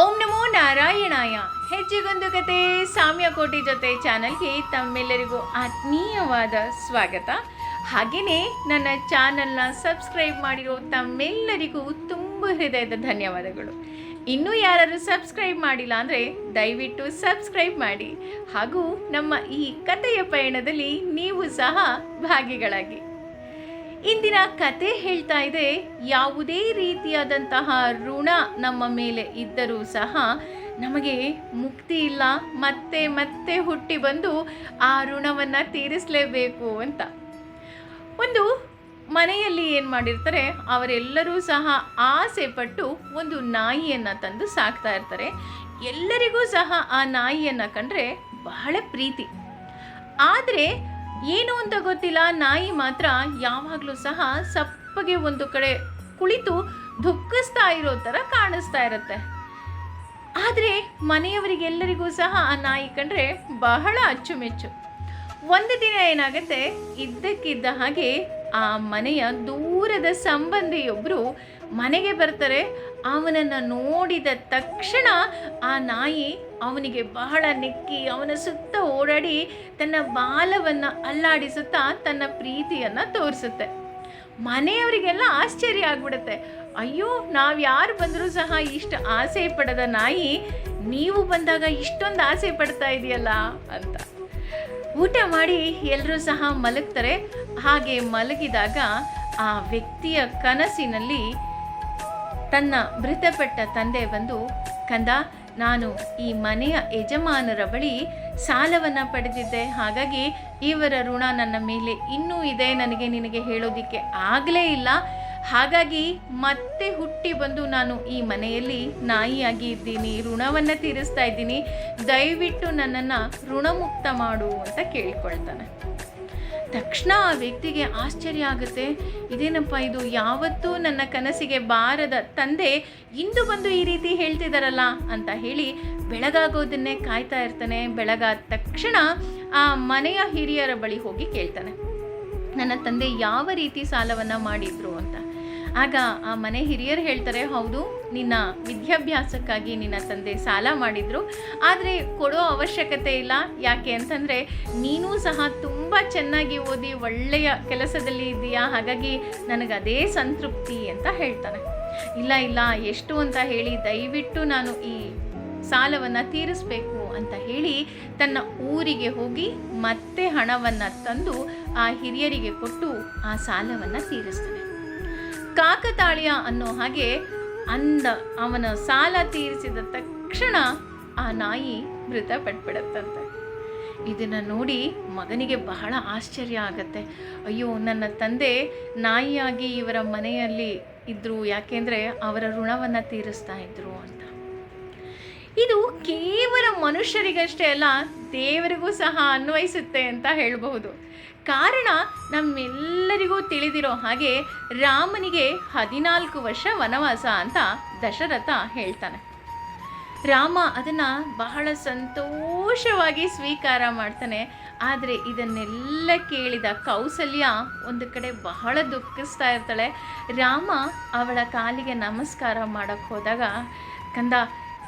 ಓಂ ನಮೋ ನಾರಾಯಣಾಯ. ಹೆಜ್ಜೆಗೊಂದು ಕತೆ ಸಾಮ್ಯಕೋಟಿ ಜೊತೆ ಚಾನಲ್ಗೆ ತಮ್ಮೆಲ್ಲರಿಗೂ ಆತ್ಮೀಯವಾದ ಸ್ವಾಗತ. ಹಾಗೆಯೇ ನನ್ನ ಚಾನಲ್ನ ಸಬ್ಸ್ಕ್ರೈಬ್ ಮಾಡಿರೋ ತಮ್ಮೆಲ್ಲರಿಗೂ ತುಂಬ ಹೃದಯದ ಧನ್ಯವಾದಗಳು. ಇನ್ನೂ ಯಾರಾದರೂ ಸಬ್ಸ್ಕ್ರೈಬ್ ಮಾಡಿಲ್ಲ ಅಂದರೆ ದಯವಿಟ್ಟು ಸಬ್ಸ್ಕ್ರೈಬ್ ಮಾಡಿ. ಹಾಗೂ ನಮ್ಮ ಈ ಕಥೆಯ ಪಯಣದಲ್ಲಿ ನೀವು ಸಹ ಭಾಗಿಗಳಾಗಿ. ಇಂದಿನ ಕತೆ ಹೇಳ್ತಾ ಇದೆ, ಯಾವುದೇ ರೀತಿಯಾದಂತಹ ಋಣ ನಮ್ಮ ಮೇಲೆ ಇದ್ದರೂ ಸಹ ನಮಗೆ ಮುಕ್ತಿ ಇಲ್ಲ, ಮತ್ತೆ ಮತ್ತೆ ಹುಟ್ಟಿ ಬಂದು ಆ ಋಣವನ್ನು ತೀರಿಸಲೇಬೇಕು ಅಂತ. ಒಂದು ಮನೆಯಲ್ಲಿ ಏನು ಮಾಡಿರ್ತಾರೆ, ಅವರೆಲ್ಲರೂ ಸಹ ಆಸೆ ಪಟ್ಟು ಒಂದು ನಾಯಿಯನ್ನು ತಂದು ಸಾಕ್ತಾ ಇರ್ತಾರೆ. ಎಲ್ಲರಿಗೂ ಸಹ ಆ ನಾಯಿಯನ್ನು ಕಂಡ್ರೆ ಬಹಳ ಪ್ರೀತಿ. ಆದರೆ ಏನು ಅಂತ ಗೊತ್ತಿಲ್ಲ. ನಾಯಿ ಮಾತ್ರ ಯಾವಾಗಲೂ ಸಹ ಸಪ್ಪಗೆ ಒಂದು ಕಡೆ ಕುಳಿತು ದುಃಖಿಸ್ತಾ ಇರೋ ಥರ ಕಾಣಿಸ್ತಾ ಇರುತ್ತೆ. ಆದರೆ ಮನೆಯವರಿಗೆಲ್ಲರಿಗೂ ಸಹ ಆ ನಾಯಿ ಕಂಡ್ರೆ ಬಹಳ ಅಚ್ಚುಮೆಚ್ಚು. ಒಂದು ದಿನ ಏನಾಗುತ್ತೆ? ಇದ್ದಕ್ಕಿದ್ದ ಹಾಗೆ ಆ ಮನೆಯ ದೂರದ ಸಂಬಂಧಿಯೊಬ್ಬರು ಮನೆಗೆ ಬರ್ತಾರೆ. ಅವನನ್ನು ನೋಡಿದ ತಕ್ಷಣ ಆ ನಾಯಿ ಅವನಿಗೆ ಬಹಳ ನೆಕ್ಕಿ, ಅವನ ಸುತ್ತ ಓಡಾಡಿ ತನ್ನ ಬಾಲವನ್ನು ಅಲ್ಲಾಡಿಸುತ್ತಾ ತನ್ನ ಪ್ರೀತಿಯನ್ನು ತೋರಿಸುತ್ತೆ. ಮನೆಯವರಿಗೆಲ್ಲ ಆಶ್ಚರ್ಯ ಆಗ್ಬಿಡುತ್ತೆ. ಅಯ್ಯೋ, ನಾವು ಯಾರು ಬಂದರೂ ಸಹ ಇಷ್ಟು ಆಸೆ ಪಡದ ನಾಯಿ ನೀವು ಬಂದಾಗ ಇಷ್ಟೊಂದು ಆಸೆ ಪಡ್ತಾ ಇದೆಯಲ್ಲ ಅಂತ. ಊಟ ಮಾಡಿ ಎಲ್ಲರೂ ಸಹ ಮಲಗ್ತಾರೆ. ಹಾಗೆ ಮಲಗಿದಾಗ ಆ ವ್ಯಕ್ತಿಯ ಕನಸಿನಲ್ಲಿ ತನ್ನ ಮೃತಪಟ್ಟ ತಂದೆ ಬಂದು, ಕಂದ, ನಾನು ಈ ಮನೆಯ ಯಜಮಾನರ ಬಳಿ ಸಾಲವನ್ನು ಪಡೆದಿದ್ದೆ. ಹಾಗಾಗಿ ಇವರ ಋಣ ನನ್ನ ಮೇಲೆ ಇನ್ನೂ ಇದೆ. ನನಗೆ ನಿನಗೆ ಹೇಳೋದಿಕ್ಕೆ ಆಗಲೇ ಇಲ್ಲ. ಹಾಗಾಗಿ ಮತ್ತೆ ಹುಟ್ಟಿ ಬಂದು ನಾನು ಈ ಮನೆಯಲ್ಲಿ ನಾಯಿಯಾಗಿ ಇದ್ದೀನಿ. ಋಣವನ್ನು ತೀರಿಸ್ತಾ ಇದ್ದೀನಿ. ದಯವಿಟ್ಟು ನನ್ನನ್ನು ಋಣಮುಕ್ತ ಮಾಡು ಅಂತ ಕೇಳ್ಕೊಳ್ತಾನೆ. ತಕ್ಷಣ ಆ ವ್ಯಕ್ತಿಗೆ ಆಶ್ಚರ್ಯ ಆಗುತ್ತೆ. ಇದೇನಪ್ಪ ಇದು? ಯಾವತ್ತೂ ನನ್ನ ಕನಸಿಗೆ ಬಾರದ ತಂದೆ ಇಂದು ಬಂದು ಈ ರೀತಿ ಹೇಳ್ತಿದ್ದಾರಲ್ಲ ಅಂತ ಹೇಳಿ ಬೆಳಗಾಗೋದನ್ನೇ ಕಾಯ್ತಾ ಇರ್ತಾನೆ. ಬೆಳಗಾದ ತಕ್ಷಣ ಆ ಮನೆಯ ಹಿರಿಯರ ಬಳಿ ಹೋಗಿ ಕೇಳ್ತಾನೆ. ನನ್ನ ತಂದೆ ಯಾವ ರೀತಿ ಸಾಲವನ್ನು ಮಾಡಿದ್ರು ಅಂತ. ಆಗ ಆ ಮನೆ ಹಿರಿಯರು ಹೇಳ್ತಾರೆ, ಹೌದು, ನಿನ್ನ ವಿದ್ಯಾಭ್ಯಾಸಕ್ಕಾಗಿ ನಿನ್ನ ತಂದೆ ಸಾಲ ಮಾಡಿದ್ರು. ಆದರೆ ಕೊಡೋ ಅವಶ್ಯಕತೆ ಇಲ್ಲ. ಯಾಕೆ ಅಂತಂದರೆ ನೀನೂ ಸಹ ತುಂಬ ಚೆನ್ನಾಗಿ ಓದಿ ಒಳ್ಳೆಯ ಕೆಲಸದಲ್ಲಿ ಇದೆಯಾ? ಹಾಗಾಗಿ ನನಗೆ ಅದೇ ಸಂತೃಪ್ತಿ ಅಂತ ಹೇಳ್ತಾನೆ. ಇಲ್ಲ ಇಲ್ಲ, ಎಷ್ಟು ಅಂತ ಹೇಳಿ ದಯವಿಟ್ಟು ನಾನು ಈ ಸಾಲವನ್ನು ತೀರಿಸಬೇಕು ಅಂತ ಹೇಳಿ ತನ್ನ ಊರಿಗೆ ಹೋಗಿ ಮತ್ತೆ ಹಣವನ್ನು ತಂದು ಆ ಹಿರಿಯರಿಗೆ ಕೊಟ್ಟು ಆ ಸಾಲವನ್ನು ತೀರಿಸ್ತಾನೆ. ಕಾಕತಾಳೀಯ ಅನ್ನೋ ಹಾಗೆ ಅಂದ ಅವನ ಸಾಲ ತೀರಿಸಿದ ತಕ್ಷಣ ಆ ನಾಯಿ ಮೃತಪಟ್ಬಿಡತ್ತಂತೆ. ಇದನ್ನು ನೋಡಿ ಮಗನಿಗೆ ಬಹಳ ಆಶ್ಚರ್ಯ ಆಗತ್ತೆ. ಅಯ್ಯೋ, ನನ್ನ ತಂದೆ ನಾಯಿಯಾಗಿ ಇವರ ಮನೆಯಲ್ಲಿ ಇದ್ದರು ಯಾಕೆಂದರೆ ಅವರ ಋಣವನ್ನು ತೀರಿಸ್ತಾ ಇದ್ದರು ಅಂತ. ಇದು ಕೇವಲ ಮನುಷ್ಯರಿಗಷ್ಟೇ ಅಲ್ಲ, ದೇವರಿಗೂ ಸಹ ಅನ್ವಯಿಸುತ್ತೆ ಅಂತ ಹೇಳಬಹುದು. ಕಾರಣ ನಮ್ಮೆಲ್ಲರಿಗೂ ತಿಳಿದಿರೋ ಹಾಗೆ ರಾಮನಿಗೆ ಹದಿನಾಲ್ಕು ವರ್ಷ ವನವಾಸ ಅಂತ ದಶರಥ ಹೇಳ್ತಾನೆ. ರಾಮ ಅದನ್ನು ಬಹಳ ಸಂತೋಷವಾಗಿ ಸ್ವೀಕಾರ ಮಾಡ್ತಾನೆ. ಆದರೆ ಇದನ್ನೆಲ್ಲ ಕೇಳಿದ ಕೌಸಲ್ಯ ಒಂದು ಕಡೆ ಬಹಳ ದುಃಖಿಸ್ತಾ ಇರ್ತಾಳೆ. ರಾಮ ಅವಳ ಕಾಲಿಗೆ ನಮಸ್ಕಾರ ಮಾಡೋಕ್ಕೆ ಹೋದಾಗ, ಕಂದ,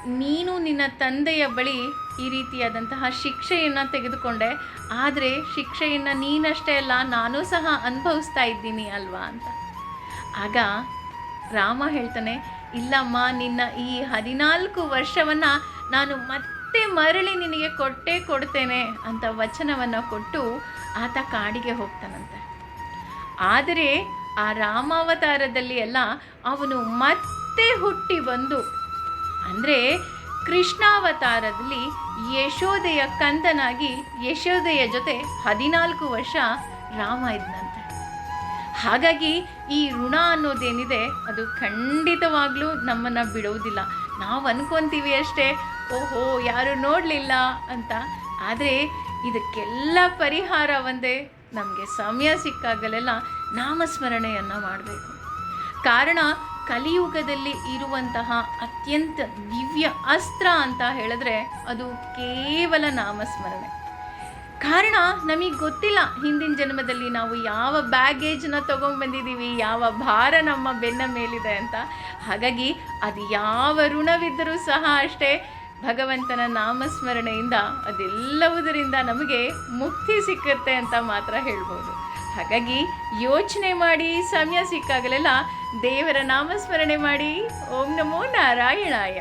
ನೀನು ನಿನ್ನ ತಂದೆಯ ಬಳಿ ಈ ರೀತಿಯಾದಂತಹ ಶಿಕ್ಷೆಯನ್ನು ತೆಗೆದುಕೊಂಡೆ. ಆದರೆ ಶಿಕ್ಷೆಯನ್ನು ನೀನಷ್ಟೇ ಅಲ್ಲ, ನಾನು ಸಹ ಅನುಭವಿಸ್ತಾ ಇದ್ದೀನಿ ಅಲ್ವಾ? ಅಂತ. ಆಗ ರಾಮ ಹೇಳ್ತಾನೆ, ಇಲ್ಲಮ್ಮ, ನಿನ್ನ ಈ ಹದಿನಾಲ್ಕು ವರ್ಷವನ್ನು ನಾನು ಮತ್ತೆ ಮರಳಿ ನಿನಗೆ ಕೊಟ್ಟೇ ಕೊಡ್ತೇನೆ ಅಂತ ವಚನವನ್ನು ಕೊಟ್ಟು ಆತ ಕಾಡಿಗೆ ಹೋಗ್ತಾನಂತೆ. ಆದರೆ ಆ ರಾಮಾವತಾರದಲ್ಲಿ ಎಲ್ಲ ಅವನು ಮತ್ತೆ ಹುಟ್ಟಿ ಬಂದು, ಅಂದರೆ ಕೃಷ್ಣಾವತಾರದಲ್ಲಿ ಯಶೋದೆಯ ಕಂದನಾಗಿ ಯಶೋದೆಯ ಜೊತೆ ಹದಿನಾಲ್ಕು ವರ್ಷ ರಾಮ ಇದ್ನಂತೆ ಹಾಗಾಗಿ ಈ ಋಣ ಅನ್ನೋದೇನಿದೆ, ಅದು ಖಂಡಿತವಾಗ್ಲೂ ನಮ್ಮನ್ನು ಬಿಡೋದಿಲ್ಲ. ನಾವು ಅನ್ಕೊತೀವಿ ಅಷ್ಟೇ, ಓಹೋ, ಯಾರು ನೋಡಲಿಲ್ಲ ಅಂತ. ಆದರೆ ಇದಕ್ಕೆಲ್ಲ ಪರಿಹಾರ ಒಂದೇ, ನಮಗೆ ಸಮಯ ಸಿಕ್ಕಾಗಲೆಲ್ಲ ನಾಮಸ್ಮರಣೆಯನ್ನು ಮಾಡಬೇಕು. ಕಾರಣ, ಕಲಿಯುಗದಲ್ಲಿ ಇರುವಂತಹ ಅತ್ಯಂತ ದಿವ್ಯ ಅಸ್ತ್ರ ಅಂತ ಹೇಳಿದ್ರೆ ಅದು ಕೇವಲ ನಾಮಸ್ಮರಣೆ. ಕಾರಣ ನಮಗೆ ಗೊತ್ತಿಲ್ಲ ಹಿಂದಿನ ಜನ್ಮದಲ್ಲಿ ನಾವು ಯಾವ ಬ್ಯಾಗೇಜ್ನ ತೊಗೊಂಡ್ಬಂದಿದ್ದೀವಿ ಯಾವ ಭಾರ ನಮ್ಮ ಬೆನ್ನ ಮೇಲಿದೆ ಅಂತ. ಹಾಗಾಗಿ ಅದು ಯಾವ ಋಣವಿದ್ದರೂ ಸಹ ಅಷ್ಟೇ ಭಗವಂತನ ನಾಮಸ್ಮರಣೆಯಿಂದ ಅದೆಲ್ಲವುದರಿಂದ ನಮಗೆ ಮುಕ್ತಿ ಸಿಕ್ಕುತ್ತೆ ಅಂತ ಮಾತ್ರ ಹೇಳ್ಬೋದು. ಹಾಗಾಗಿ ಯೋಚನೆ ಮಾಡಿ, ಸಮಯ ಸಿಕ್ಕಾಗಲೆಲ್ಲ ದೇವರ ನಾಮಸ್ಮರಣೆ ಮಾಡಿ, ಓಂ ನಮೋ ನಾರಾಯಣಾಯ.